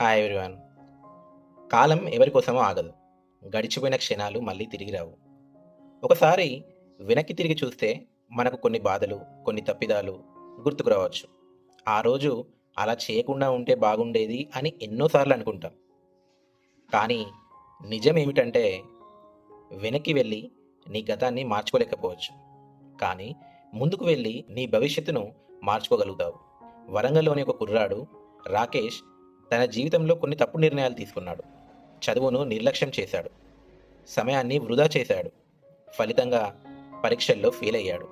Hi everyone కాలం ఎవరి కోసమో ఆగదు. గడిచిపోయిన క్షణాలు మళ్ళీ తిరిగి రావు. ఒకసారి వెనక్కి తిరిగి చూస్తే మనకు కొన్ని బాధలు కొన్ని తప్పిదాలు గుర్తుకు రావచ్చు. ఆ రోజు అలా చేయకుండా ఉంటే బాగుండేది అని ఎన్నోసార్లు అనుకుంటాం. కానీ నిజం ఏమిటంటే వెనక్కి వెళ్ళి నీ గతాన్ని మార్చుకోలేకపోవచ్చు. కానీ ముందుకు వెళ్ళి నీ భవిష్యత్తును మార్చుకోగలుగుతావు. వరంగల్లోని ఒక కుర్రాడు రాకేష్ తన జీవితంలో కొన్ని తప్పు నిర్ణయాలు తీసుకున్నాడు. చదువును నిర్లక్ష్యం చేశాడు. సమయాన్ని వృధా చేశాడు. ఫలితంగా పరీక్షల్లో ఫెయిల్ అయ్యాడు.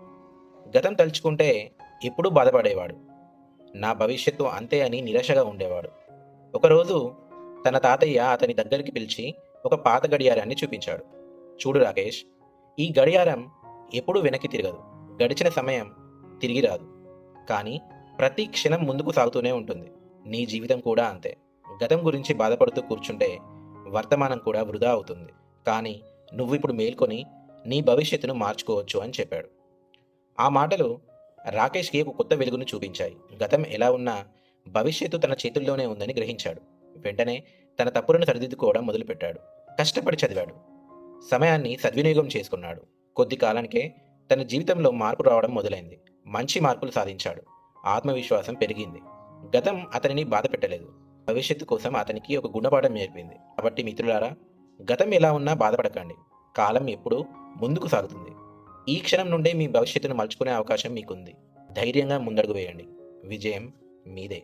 గతం తలుచుకుంటే ఎప్పుడూ బాధపడేవాడు. నా భవిష్యత్తు అంతే అని నిరాశగా ఉండేవాడు. ఒకరోజు తన తాతయ్య అతని దగ్గరికి పిలిచి ఒక పాత గడియారాన్ని చూపించాడు. చూడు రాకేష్ ఈ గడియారం ఎప్పుడూ వెనక్కి తిరగదు. గడిచిన సమయం తిరిగి రాదు. కానీ ప్రతి క్షణం ముందుకు సాగుతూనే ఉంటుంది. నీ జీవితం కూడా అంతే. గతం గురించి బాధపడుతూ కూర్చుంటే వర్తమానం కూడా వృధా అవుతుంది. కానీ నువ్వు ఇప్పుడు మేల్కొని నీ భవిష్యత్తును మార్చుకోవచ్చు అని చెప్పాడు. ఆ మాటలు రాకేష్కి ఒక కొత్త వెలుగును చూపించాయి. గతం ఎలా ఉన్నా భవిష్యత్తు తన చేతుల్లోనే ఉందని గ్రహించాడు. వెంటనే తన తప్పులను సరిదిద్దుకోవడం మొదలుపెట్టాడు. కష్టపడి చదివాడు. సమయాన్ని సద్వినియోగం చేసుకున్నాడు. కొద్ది కాలానికే తన జీవితంలో మార్పు రావడం మొదలైంది. మంచి మార్పులు సాధించాడు. ఆత్మవిశ్వాసం పెరిగింది. గతం అతనిని బాధ పెట్టలేదు. భవిష్యత్తు కోసం అతనికి ఒక గుణపాఠం నేర్పింది. కాబట్టి మిత్రులారా గతం ఎలా ఉన్నా బాధపడకండి. కాలం ఎప్పుడూ ముందుకు సాగుతుంది. ఈ క్షణం నుండే మీ భవిష్యత్తును మలుచుకునే అవకాశం మీకుంది. ధైర్యంగా ముందడుగు వేయండి. విజయం మీదే.